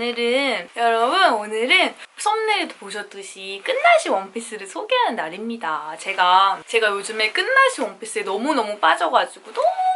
오늘은 여러분 오늘은 썸네일도 보셨듯이 끝나시 원피스를 소개하는 날입니다. 제가 제가 요즘에 끝나시 원피스에 너무너무 빠져가지고 너무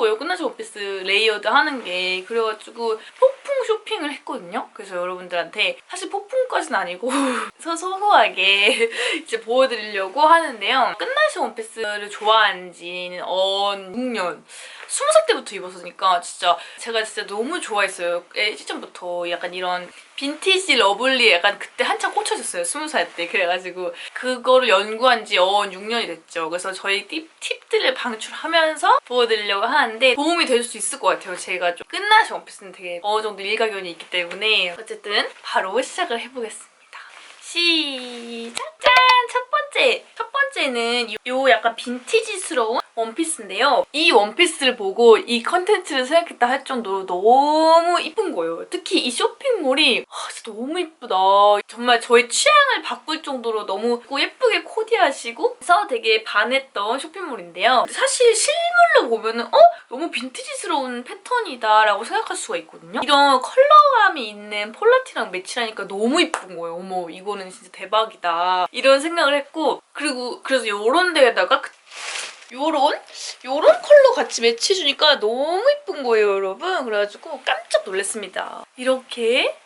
거예요. 끝나시 원피스 레이어드 하는 게 그래가지고 폭풍 쇼핑을 했거든요. 그래서 여러분들한테 사실 폭풍까지는 아니고 소소소하게 이제 보여드리려고 하는데요. 끝나시 원피스를 좋아한 지는 언 6년 20살 때부터 입었으니까 진짜 제가 진짜 너무 좋아했어요. 예, 시점부터 약간 이런 빈티지 러블리 약간 그때 한창 꽂혀졌어요. 20살 때. 그래가지고 그거를 연구한 지언 6년이 됐죠. 그래서 저희 팁, 팁들을 방출하면서 보여드리려고 하는데 도움이 될 수 있을 것 같아요. 제가 좀 끝나시 원피스는 되게 어느 정도 일가견이 있기 때문에 어쨌든 바로 시작을 해보겠습니다. 시작! 짠! 첫 번째! 첫 번째는 요, 요 약간 빈티지스러운 원피스인데요. 이 원피스를 보고 이 컨텐츠를 생각했다 할 정도로 너무 이쁜 거예요. 특히 이 쇼핑몰이 아, 진짜 너무 이쁘다. 정말 저의 취향을 바꿀 정도로 너무 예쁘게 코디하시고 그래서 되게 반했던 쇼핑몰인데요. 사실 실물로 보면은 어? 너무 빈티지스러운 패턴이다 라고 생각할 수가 있거든요. 이런 컬러감이 있는 폴라티랑 매치하니까 너무 이쁜 거예요. 어머 이거는 진짜 대박이다. 이런 생각을 했고 그리고 그래서 요런 데에다가 그- 요런 요런 컬러 같이 매치해주니까 너무 이쁜 거예요 여러분. 그래가지고 깜짝 놀랐습니다. 이렇게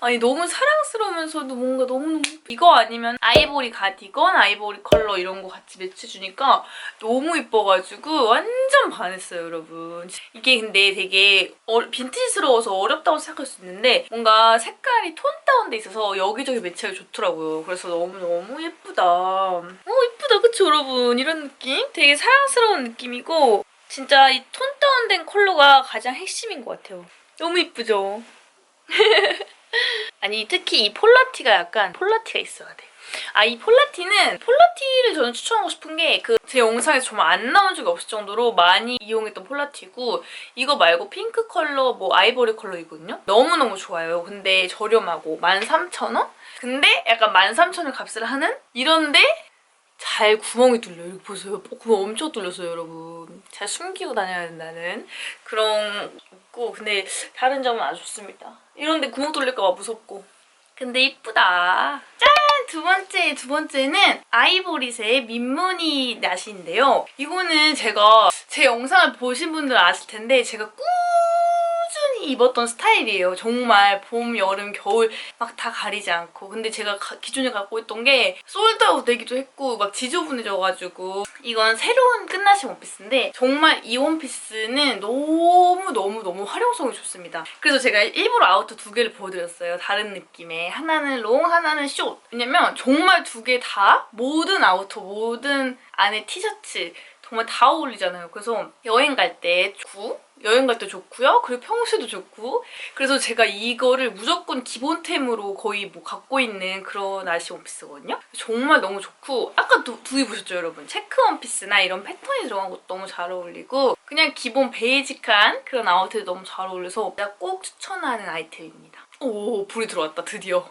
아니 너무 사랑스러우면서도 뭔가 너무너무 이거 아니면 아이보리 가디건, 아이보리 컬러 이런 거 같이 매치해주니까 너무 이뻐가지고 완전 반했어요 여러분. 이게 근데 되게 어, 빈티지스러워서 어렵다고 생각할 수 있는데 뭔가 색깔이 톤 다운돼 있어서 여기저기 매치하기 좋더라고요. 그래서 너무너무 예쁘다. 어 예쁘다. 그쵸 여러분? 이런 느낌? 되게 사랑스러운 느낌이고 진짜 이 톤 다운된 컬러가 가장 핵심인 것 같아요. 너무 이쁘죠? 아니 특히 이 폴라티가 약간 폴라티가 있어야 돼. 아 이 폴라티는 폴라티를 저는 추천하고 싶은 게 그 제 영상에서 정말 안 나온 적이 없을 정도로 많이 이용했던 폴라티고 이거 말고 핑크 컬러 뭐 아이보리 컬러이거든요. 너무너무 좋아요. 근데 저렴하고 13,000원? 근데 약간 13,000원 값을 하는 이런데 잘 구멍이 뚫려요. 여기 보세요. 어, 구멍 엄청 뚫렸어요, 여러분. 잘 숨기고 다녀야 된다는 그런 있고 근데 다른 점은 안 좋습니다. 이런데 구멍 뚫릴까봐 무섭고. 근데 이쁘다. 짠! 두 번째, 두 번째는 아이보리색 민무늬 나시인데요. 이거는 제가 제 영상을 보신 분들 아실 텐데 제가 꾸 준히 입었던 스타일이에요. 정말 봄, 여름, 겨울 막 다 가리지 않고. 근데 제가 가- 기존에 갖고 있던 게 솔드아웃 되기도 했고 막 지저분해져가지고 이건 새로운 끝나신 원피스인데 정말 이 원피스는 너무너무너무 활용성이 좋습니다. 그래서 제가 일부러 아우터 두 개를 보여드렸어요. 다른 느낌의. 하나는 롱, 하나는 숏. 왜냐면 정말 두 개 다 모든 아우터, 모든 안에 티셔츠 정말 다 어울리잖아요. 그래서 여행 갈때 좋고 여행 갈 때 좋고요. 그리고 평소에도 좋고 그래서 제가 이거를 무조건 기본템으로 거의 뭐 갖고 있는 그런 아시 원피스거든요. 정말 너무 좋고 아까 두, 두개 보셨죠 여러분? 체크 원피스나 이런 패턴이 들어간 것도 너무 잘 어울리고 그냥 기본 베이직한 그런 아우터도 너무 잘 어울려서 제가 꼭 추천하는 아이템입니다. 오 불이 들어왔다 드디어.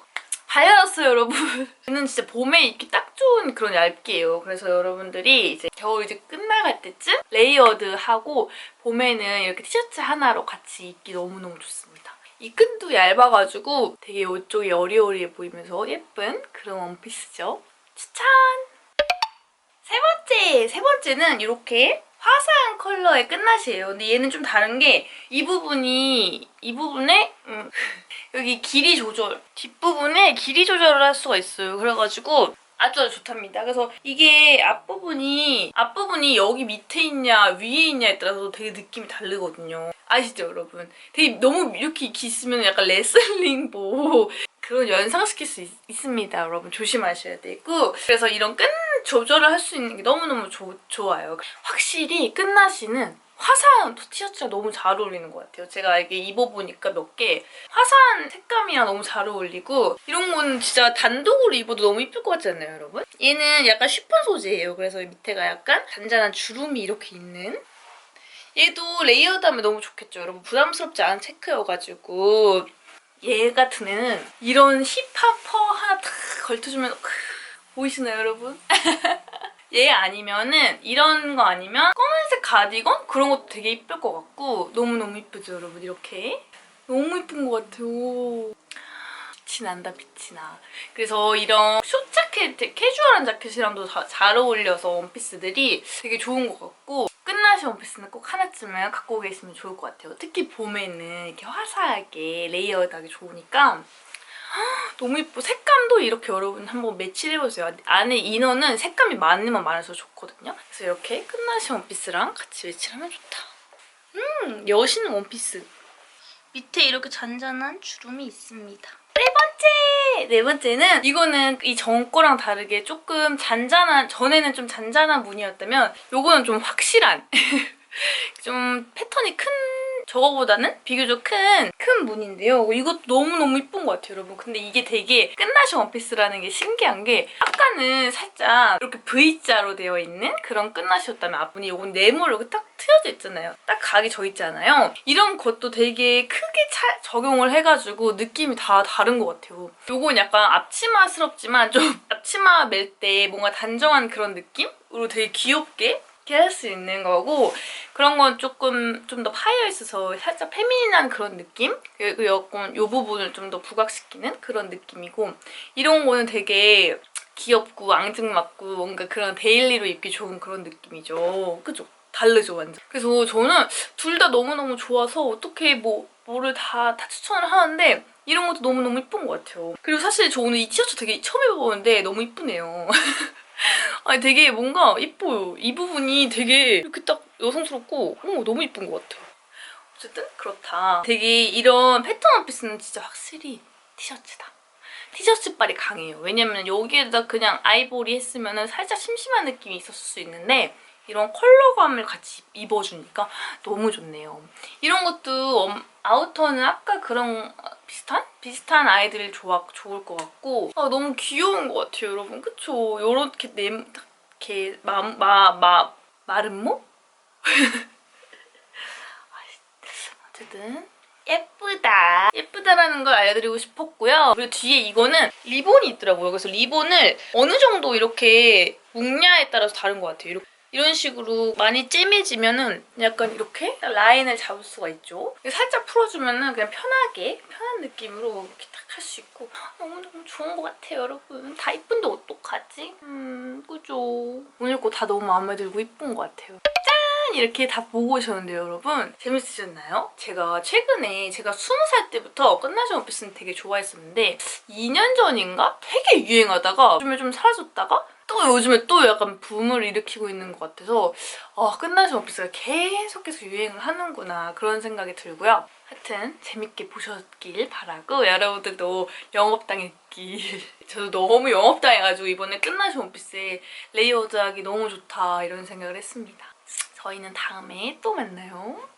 밝아졌어요 여러분. 얘는 진짜 봄에 입기 딱 좋은 그런 얇기예요. 그래서 여러분들이 이제 겨울 이제 끝나갈 때쯤 레이어드하고 봄에는 이렇게 티셔츠 하나로 같이 입기 너무너무 좋습니다. 이 끈도 얇아가지고 되게 이쪽이 여리여리해 보이면서 예쁜 그런 원피스죠. 추천! 세 번째! 세 번째는 이렇게 화사한 컬러의 끝나시예요. 근데 얘는 좀 다른 게 이 부분이 이 부분에 음, 여기 길이 조절 뒷부분에 길이 조절을 할 수가 있어요. 그래가지고 아주 아주 좋답니다. 그래서 이게 앞부분이 앞부분이 여기 밑에 있냐 위에 있냐에 따라서 되게 느낌이 다르거든요. 아시죠 여러분? 되게 너무 이렇게 있으면 약간 레슬링복 그런 연상시킬 수 있, 습니다 여러분 조심하셔야 되고 그래서 이런 끈 조절을 할 수 있는 게 너무너무 조, 좋아요. 확실히 끝나시는 화사한 티셔츠가 너무 잘 어울리는 것 같아요. 제가 이게 입어보니까 몇 개 화사한 색감이랑 너무 잘 어울리고 이런 건 진짜 단독으로 입어도 너무 이쁠 것 같지 않나요, 여러분? 얘는 약간 쉬폰 소재예요. 그래서 밑에가 약간 잔잔한 주름이 이렇게 있는 얘도 레이어드하면 너무 좋겠죠, 여러분. 부담스럽지 않은 체크여가지고 얘 같은 애는 이런 힙한 퍼 하나 탁 걸쳐주면 크, 보이시나요, 여러분? 얘 아니면은 이런 거 아니면 검은색 가디건? 그런 것도 되게 이쁠 것 같고. 너무너무 이쁘죠 여러분? 이렇게. 너무 이쁜 것 같아요. 빛이 난다 빛이 나. 그래서 이런 숏 자켓, 캐주얼한 자켓이랑도 다- 잘 어울려서 원피스들이 되게 좋은 것 같고. 끝나신 원피스는 꼭 하나쯤은 갖고 계시면 좋을 것 같아요. 특히 봄에는 이렇게 화사하게 레이어드하기 좋으니까 너무 예뻐. 색감도 이렇게 여러분 한번 매치해보세요. 안에 이너는 색감이 많으면 많을수록 좋거든요. 그래서 이렇게 끝나신 원피스랑 같이 매치하면 좋다. 음, 여신 원피스. 밑에 이렇게 잔잔한 주름이 있습니다. 네 번째! 네 번째는 이거는 이 전 거랑 다르게 조금 잔잔한, 전에는 좀 잔잔한 무늬였다면 요거는 좀 확실한 좀 패턴이 큰 저거보다는 비교적 큰, 큰 무늬인데요. 이것도 너무너무 이쁜 것 같아요, 여러분. 근데 이게 되게 끝나신 원피스라는 게 신기한 게 아까는 살짝 이렇게 V자로 되어 있는 그런 끝나시였다면 앞분이 요건 네모로 딱 트여져 있잖아요. 딱 각이 져 있잖아요. 이런 것도 되게 크게 차- 적용을 해가지고 느낌이 다 다른 것 같아요. 요건 약간 앞치마스럽지만 좀 앞치마 멜 때 뭔가 단정한 그런 느낌으로 되게 귀엽게 이렇게 할 수 있는 거고 그런 건 조금 좀 더 파여 있어서 살짝 페미닌한 그런 느낌? 그리고 약간 요 부분을 좀 더 부각시키는 그런 느낌이고 이런 거는 되게 귀엽고 앙증맞고 뭔가 그런 데일리로 입기 좋은 그런 느낌이죠. 그죠? 다르죠 완전. 그래서 저는 둘 다 너무너무 좋아서 어떻게 뭐 뭐를 다, 다 추천을 하는데 이런 것도 너무너무 이쁜 것 같아요. 그리고 사실 저 오늘 이 티셔츠 되게 처음 입어보는데 너무 이쁘네요. 아니 되게 뭔가 이뻐요. 이 부분이 되게 이렇게 딱 여성스럽고 어, 너무 이쁜 것 같아요. 어쨌든 그렇다. 되게 이런 패턴 원피스는 진짜 확실히 티셔츠다. 티셔츠 빨이 강해요. 왜냐면 여기에다 그냥 아이보리 했으면 살짝 심심한 느낌이 있었을 수 있는데 이런 컬러감을 같이 입어주니까 너무 좋네요. 이런 것도 엄- 아우터는 아까 그런 비슷한? 비슷한 아이들이 좋아, 좋을 것 같고 아, 너무 귀여운 것 같아요, 여러분. 그쵸? 요렇게 네, 딱 이렇게 마, 마, 마, 마른 모? 어쨌든 예쁘다. 예쁘다라는 걸 알려드리고 싶었고요. 그리고 뒤에 이거는 리본이 있더라고요. 그래서 리본을 어느 정도 이렇게 묶냐에 따라서 다른 것 같아요. 이렇게. 이런 식으로 많이 잼해지면은 약간 이렇게 라인을 잡을 수가 있죠. 살짝 풀어주면은 그냥 편하게 편한 느낌으로 이렇게 딱 할 수 있고 너무너무 좋은 것 같아요, 여러분. 다 이쁜데 어떡하지? 음, 그죠. 오늘 거 다 너무 마음에 들고 이쁜 것 같아요. 짠! 이렇게 다 보고 오셨는데요, 여러분. 재밌으셨나요? 제가 최근에 제가 20살 때부터 끝나신 오피스는 되게 좋아했었는데 2년 전인가? 되게 유행하다가 요즘에 좀 사라졌다가 또 요즘에 또 약간 붐을 일으키고 있는 것 같아서 어, 끝나신 오피스가 계속해서 유행을 하는구나 그런 생각이 들고요. 하여튼 재밌게 보셨길 바라고 여러분들도 영업당했길 저도 너무 영업당해가지고 이번에 끝나신 오피스에 레이어드하기 너무 좋다 이런 생각을 했습니다. 저희는 다음에 또 만나요.